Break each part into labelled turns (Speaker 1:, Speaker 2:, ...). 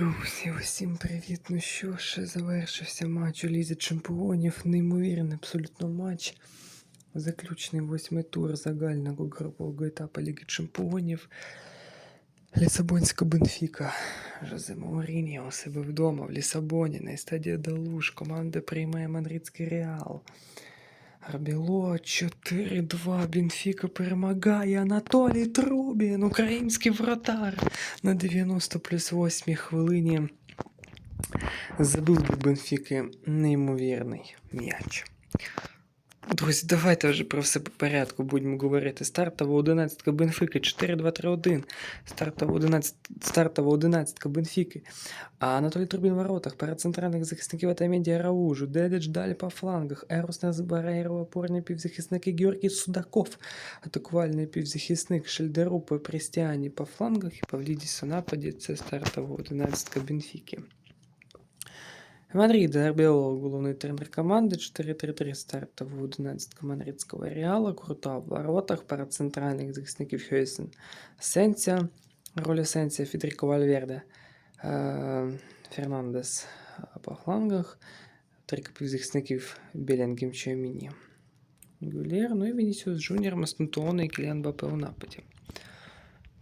Speaker 1: Друзі, усім привіт! Ну що ж, завершився матч у Лізі Чемпіонів. Неймовірний абсолютно матч. Заключний восьмий тур загального групового етапу Ліги Чемпіонів. Лісабонська Бенфіка. Жозе Мауріньо у себе вдома в Лісабоні на стадії Далуш. Команда приймає Мадридський Реал. Арбіло 4-2. Бенфіка перемагає. Анатолій Трубін, український вратар на 90 плюс 8 хвилині. Забив до Бенфіки неймовірний м'яч. Друзі, давайте вже про все по порядку будемо говорити. Стартова 11 Бенфіки 4-2-3-1. Стартова 11 стартова 11 Бенфіки. А Анатолій Трубін в воротах. Перед центральних захисників Атамеді Раужу. Дедич далі по флангах. Ерос Назбарейрова, опорні півзахисники Георгій Судаков. Атакувальний півзахисник Шельдеру по Престіані по флангах і Павлідіс у нападі. Це стартова 11 Бенфіки. Мадрид, Арбіоло, головний тренер команди, 4-3-3 стартова 11 мадридського Реала, крута в воротах, перед центральних захисників Хейсен Сенсія, роль Сенсія, Федеріко Вальверде, е, Фернандес по флангах, трійка півзахисників Белінгем Чуаміні. Гулєр, ну і Вінісіус Джуніор, Маснутоне і Кіліан Бапе у нападі.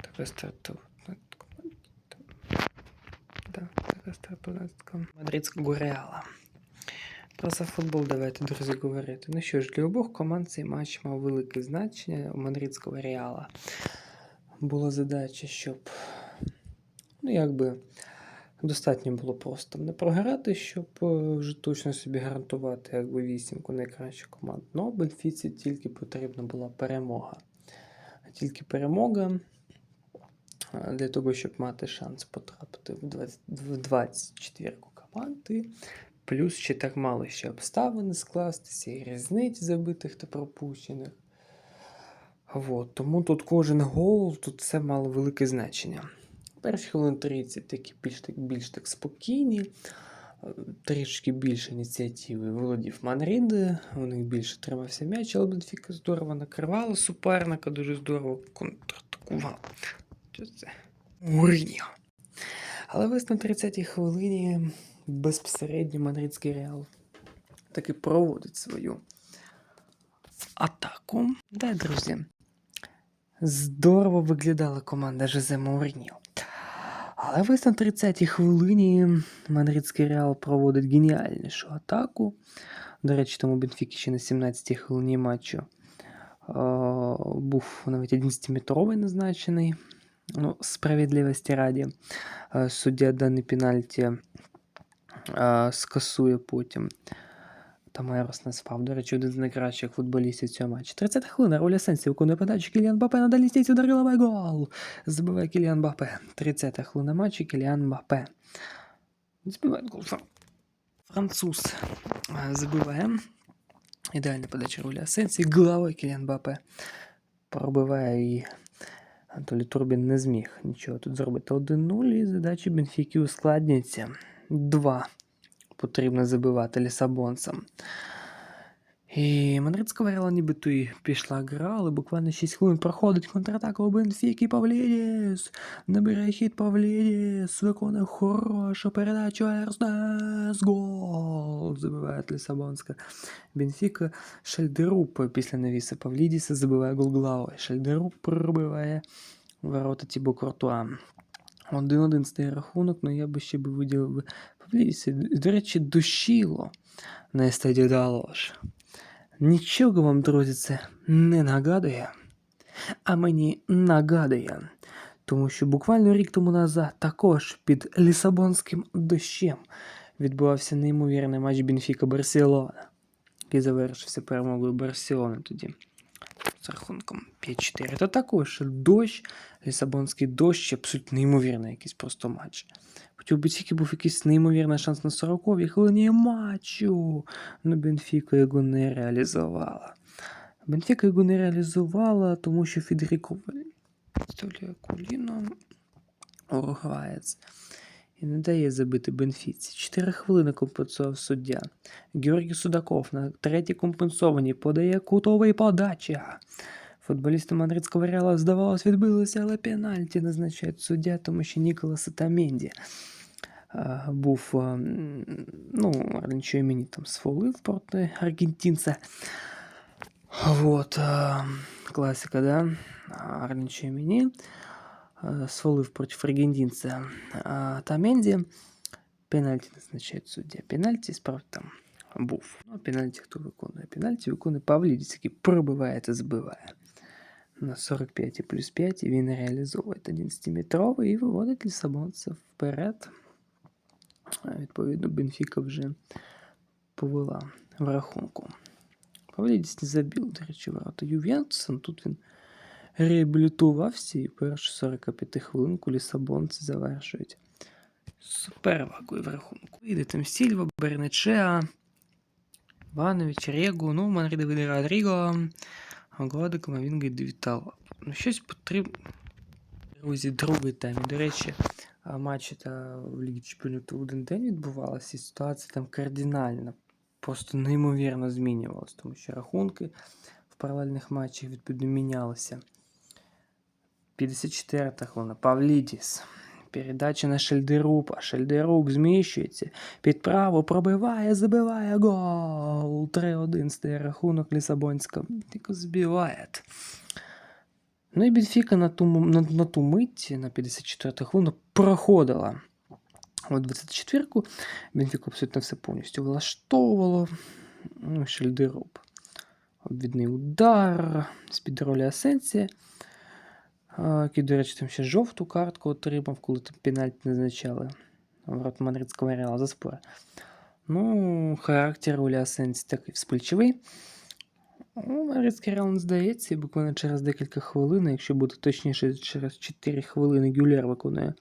Speaker 1: Така стартова. Да, стартова мадридського Реала. Про за футбол давайте, друзі, говорити. Ну що ж, для обох команд цей матч мав велике значення у мадридського Реала. Була задача, щоб ну, якби достатньо було просто не програти, щоб е, вже точно собі гарантувати якби вісімку найкращих команд. Ну, Бенфіці тільки потрібна була перемога. Тільки перемога для того, щоб мати шанс потрапити в 20, в 24 команди. Плюс ще так мало ще обставини скластися, і різниць забитих та пропущених. От, тому тут кожен гол, тут все мало велике значення. Перші хвилин 30 такі більш так, більш так спокійні, е, трішки більше ініціативи володів Манрід, у них більше тримався м'яч, але Бенфіка здорово накривала суперника, дуже здорово контратакувала. Що це? Муріньо. Але ось на 30-й хвилині безпосередньо мадридський реал таки проводить свою атаку. Да, друзі. Здорово виглядала команда Жозе Мауріньо. Але ось на 30-й хвилині мадридський реал проводить геніальнішу атаку. До речі, тому Бенфіки ще на 17-й хвилині матчу е, був навіть 11-метровий назначений. Ну, справедливості раді, е, суддя даний пенальті е, скасує потім. Там Ерос не. До речі, один з найкращих футболістів цього матчу. 30 хвилина. Роль Сенсі виконує подачу. Кіліан Бапе на дальній стійці ударила лавай гол. Забиває Кіліан Бапе. 30 хвилина матчу. Кіліан Бапе. Забиває гол. Француз е, забиває. Ідеальна подача Роля Сенсі. Головою Кіліан Бапе пробиває і Анатолій Турбін не зміг нічого тут зробити. 1-0 і задачі Бенфіки ускладнюються. 2 потрібно забивати лісабонцям. І Мадридського Реала нібито і пішла гра, але буквально 6 хвилин проходить контратака у Бенфіки Павлідіс. Набирає хід Павлідіс. Виконує хорошу передачу Ерснес. Гол. Забиває Лісабонська. Бенфіка Шельдеруп після навіса Павлідіса забиває гол головою. Шельдеруп пробиває ворота Тібо Кортуа. 1-1 стає рахунок, але я би ще би виділив Павлідіса. До речі, душіло на стадії Далош. Нічого вам, друзі, це не нагадує, а мені нагадує, тому що буквально рік тому назад також під Лісабонським дощем відбувався неймовірний матч Бенфіка Барселона, який завершився перемогою Барселони тоді з рахунком 5-4. Та також дощ, Лісабонський дощ, абсолютно неймовірний якийсь просто матч. Хоча у Бенфіки був якийсь неймовірний шанс на 40-й хвилині матчу. але Бенфіка його не реалізувала. Бенфіка його не реалізувала, тому що Федеріко Столія Куліно уругваєць. І не дає забити Бенфіці. 4 хвилини компенсував суддя. Георгій Судаков на третій компенсованій подає кутовий подача. Футболісти мадридського Реала, здавалось, відбилися, але пенальті назначають суддя, тому що Ніколас Атаменді е, був, е, ну, раніше мені там сфолив проти аргентинця. Вот, е, класика, да? А раніше мені е, сфолив проти аргентинця. А Таменді пенальті назначає суддя. Пенальті, справді там був. Ну, пенальті хто виконує? Пенальті виконує Павлідіс, який пробиває та збиває. На 45 плюс 5 і він реалізовує 11-метровий і виводить лісабонців вперед. А, Відповідно, Бенфіка вже повела в рахунку. Павлідіс не забив, до речі, ворота Ювентуса. ну, Тут він реабілітувався і перші 45 хвилинку лісабонці завершують з перевагою в рахунку. Іде там Сільва, Бернечеа, Іванович, Регу, ну, Манрі Давиде Родріго, Аглади, Камавінга і Девітала. Ну, щось потрібно. Друзі, другий тайм. До речі, матчі та в Лігі Чемпіонів в один день відбувалася, і ситуація там кардинально, просто неймовірно змінювалася, тому що рахунки в паралельних матчах відповідно мінялися. 54-та хвилина. Павлідіс. Передача на Шельдеруп, а Шельдеруп зміщується. Під право пробиває, забиває гол. 3-1 стає рахунок Лісабонська. Тільки збиває. Ну і Бенфіка на ту, на, на ту мить, на 54 хвилину, проходила. От 24-ку Бенфіку абсолютно все повністю влаштовувало. Ну, Шельдеруп. Обвідний удар з-під ролі Асенсія. Який, до речі, там ще жовту картку отримав, коли там пенальті назначали. Ворот мадридського реала за спори. Ну, характер у Асенсі такий вспильчивий. Ну, Мадридський реал не здається, і буквально через декілька хвилин, якщо бути точніше, через 4 хвилини Гюлер виконує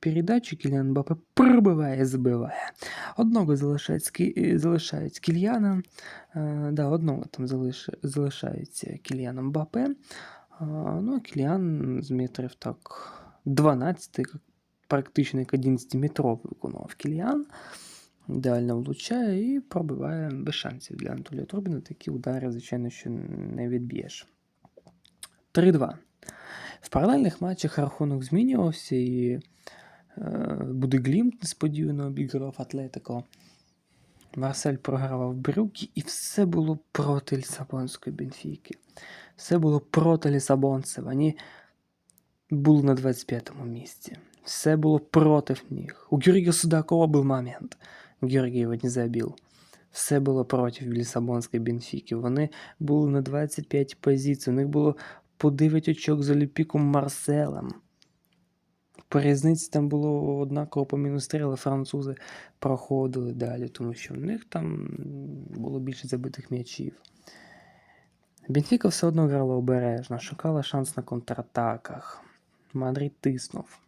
Speaker 1: передачу, Кіліан Мбаппе пробиває, забиває. Одного залишають, з Кі- е, залишають Кільяна, е, да, одного там залиш, залишається Кіліана Мбаппе. Ну, а Кіліан з метрів так 12, як практично як 11-метровий виконував Кіліан. Ідеально влучає і пробиває без шансів для Анатолія Трубіна. Такі удари, звичайно, що не відб'єш. 3-2. В паралельних матчах рахунок змінювався і е, Будеглімт несподівано обіграв Атлетико. Марсель програвав Брюки, і все було проти Лісабонської Бенфіки. Все було проти лісабонців. Вони були на 25-му місці. Все було проти них. У Георгия Судакова був момент. Георгій його не забив. Все було проти Лісабонської Бенфіки. Вони були на 25 позицій. У них було по 9 очок за Олімпіком Марселем. По різниці там було однаково по мінус 3, але французи проходили далі, тому що в них там було більше забитих м'ячів. Бенфіка все одно грала обережно, шукала шанс на контратаках. Мадрид тиснув.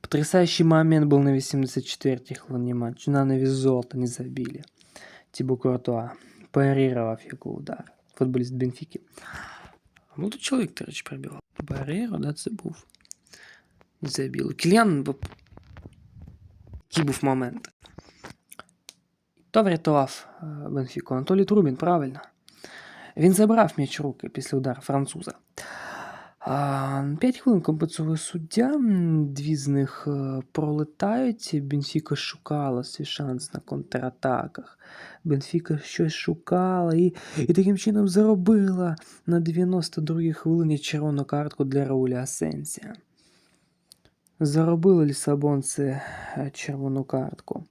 Speaker 1: Потрясающий момент был на 84-й хвилині матчу. На нові золото не забили. Тибо Куртуа парировав його удар. Футболіст Бенфіки. Молодий чоловік, до речі, пробивав. Барєру, да, це був. Кільян, бо... який був момент. Хто врятував е, Бенфіку? Анатолій Трубін, правильно. Він забрав м'яч руки після удару француза. П'ять хвилин компенсує суддя, дві з них е, пролетають. Бенфіка шукала свій шанс на контратаках. Бенфіка щось шукала і, і таким чином заробила на 92-й хвилині червону картку для Рауля Асенсія. Заробили лісабонці е, червону картку.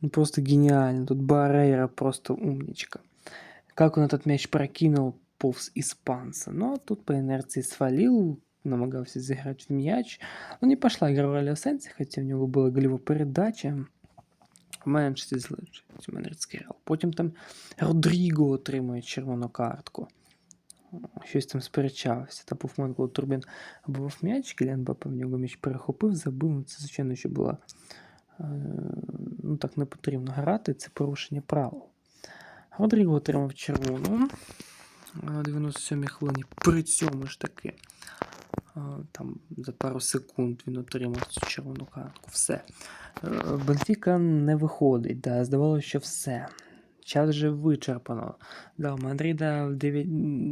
Speaker 1: Ну, Просто гениально. Тут Барейра просто умничка. Как он этот мяч прокинул повз испанца. Но тут по инерции свалил, намагався зіграти в м'яч. Ну, не пошла игра в ролі Асенсі, хоча в нього була голева передача. Менше злежить Мадридський Реал. Потім там Родріго отримує червону картку. Щось там сперечався. Та був момент, коли Турбін був м'яч, Кіліан Бапе в нього м'яч перехопив, забив. Ну, Це, звичайно, що було е, ну, так не потрібно грати, це порушення правил. Родріго отримав червону на 97-й хвилині. При цьому ж таки е, там за пару секунд він отримав цю червону картку. Все. Е, Бенфіка не виходить. Да. Здавалося, що все. Час вже вичерпано. Да, у Мадрида в дев'ять-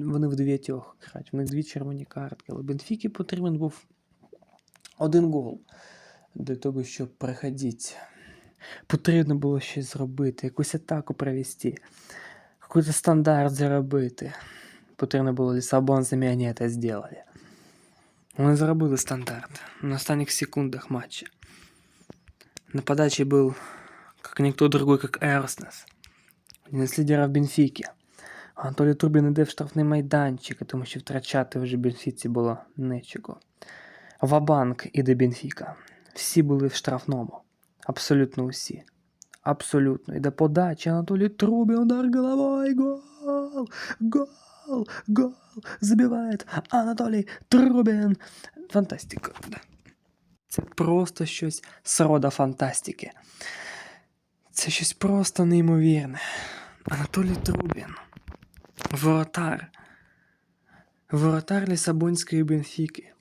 Speaker 1: вони в дев'ятьох грають, в них дві червоні картки, але Бенфіки потрібен був один гол. для того, щоб проходити. Потрібно було щось зробити, якусь атаку провести, якийсь стандарт заробити. Потрібно було Лісабон це зробили. Вони зробили стандарт на останніх секундах матча. На подаче был как никто другой, как Эрснес. Один із лідерів Бенфіки. Анатолій Трубін іде в штрафний майданчик, тому що втрачати вже Бенфіці було нечого. Вабанк іде Бенфіка. Всі були в штрафному. Абсолютно усі. Абсолютно. Іде подача Анатолій Трубін, удар головою, гол! Гол! Гол! Забивает Анатолій Трубін. Фантастика. Це просто щось з рода фантастики. Це щось просто неймовірне. Анатолій Трубін. Воротар. Воротар Лісабонської Бенфіки.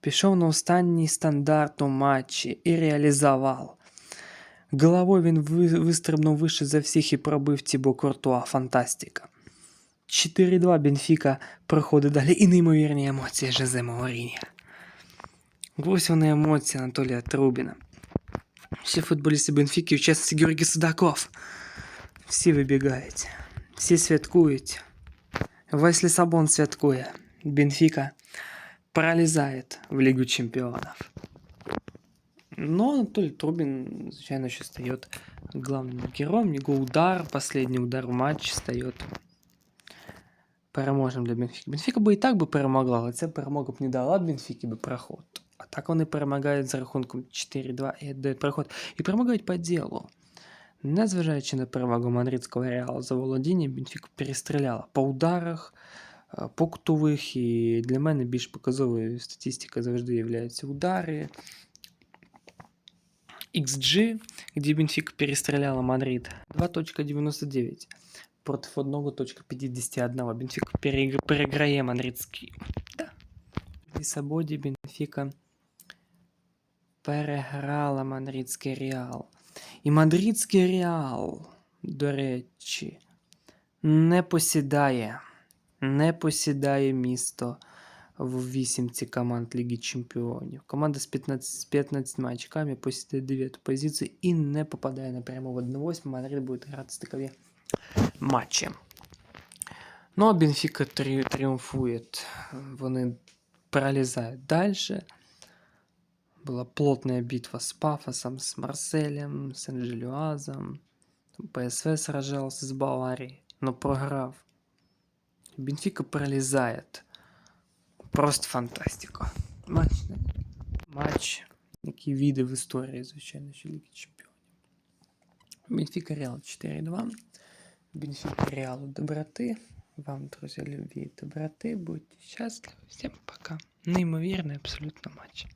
Speaker 1: Пішов на останній стандарт у матчі і реалізував. Головою він вистрибнув вище за всіх і пробив Тібо Куртуа. Фантастика. 4-2 Бенфіка проходить далі і неймовірні емоції Жозе Мауріньо. Ось вони емоції Анатолія Трубіна. Всі футболісти Бенфіки, в частності Георгій Судаков. Всі вибігають, всі святкують. Весь Лісабон святкує. Бенфіка пролізає в Лігу Чемпіонів. Но Анатолий Трубин, звичайно, що стає главным героем. Его удар, последний удар в матчі стає переможним для Бенфіки. Бенфіка би і так би перемогла, але ця перемога б не дала Бенфіки би проход. А так вони перемагають за рахунком 4-2 і дають проход. І перемагають по ділу. Незважаючи на перевагу мадридського реалу за володіння, Бенфіка перестріляла по ударах, е, по кутових, і для мене більш показовою статистика завжди є удари. XG, где Бенфика перестреляла Мадрид, 2.99 против 1.51. Бенфика переигр- переграє мадридський. Да. В Лісабоді Бенфіка переграла мадридський Реал. І мадридський Реал, до речі, не посідає, не посідає місто в вісімці команд Ліги Чемпіонів. Команда з 15, з 15 очками посідає 9 позицію і не попадає напряму в 1-8. Мадрид буде грати стикові матчі. Ну, а Бенфіка трі, тріумфує. Вони пролізають далі. Была плотная битва с Пафосом, с Марселем, с Анжелюазом. ПСВ сражался с Баварией, но програв. Бенфіка пролізає. Просто фантастика. Матч, матч, який війде в історії, звичайно, що Ліги Чемпіонів. Бенфіка Реал 4-2. Бенфіка Реалу доброти. Вам, друзі, любі доброти. Будьте щасливі. Всім пока. Неймовірний абсолютно матч.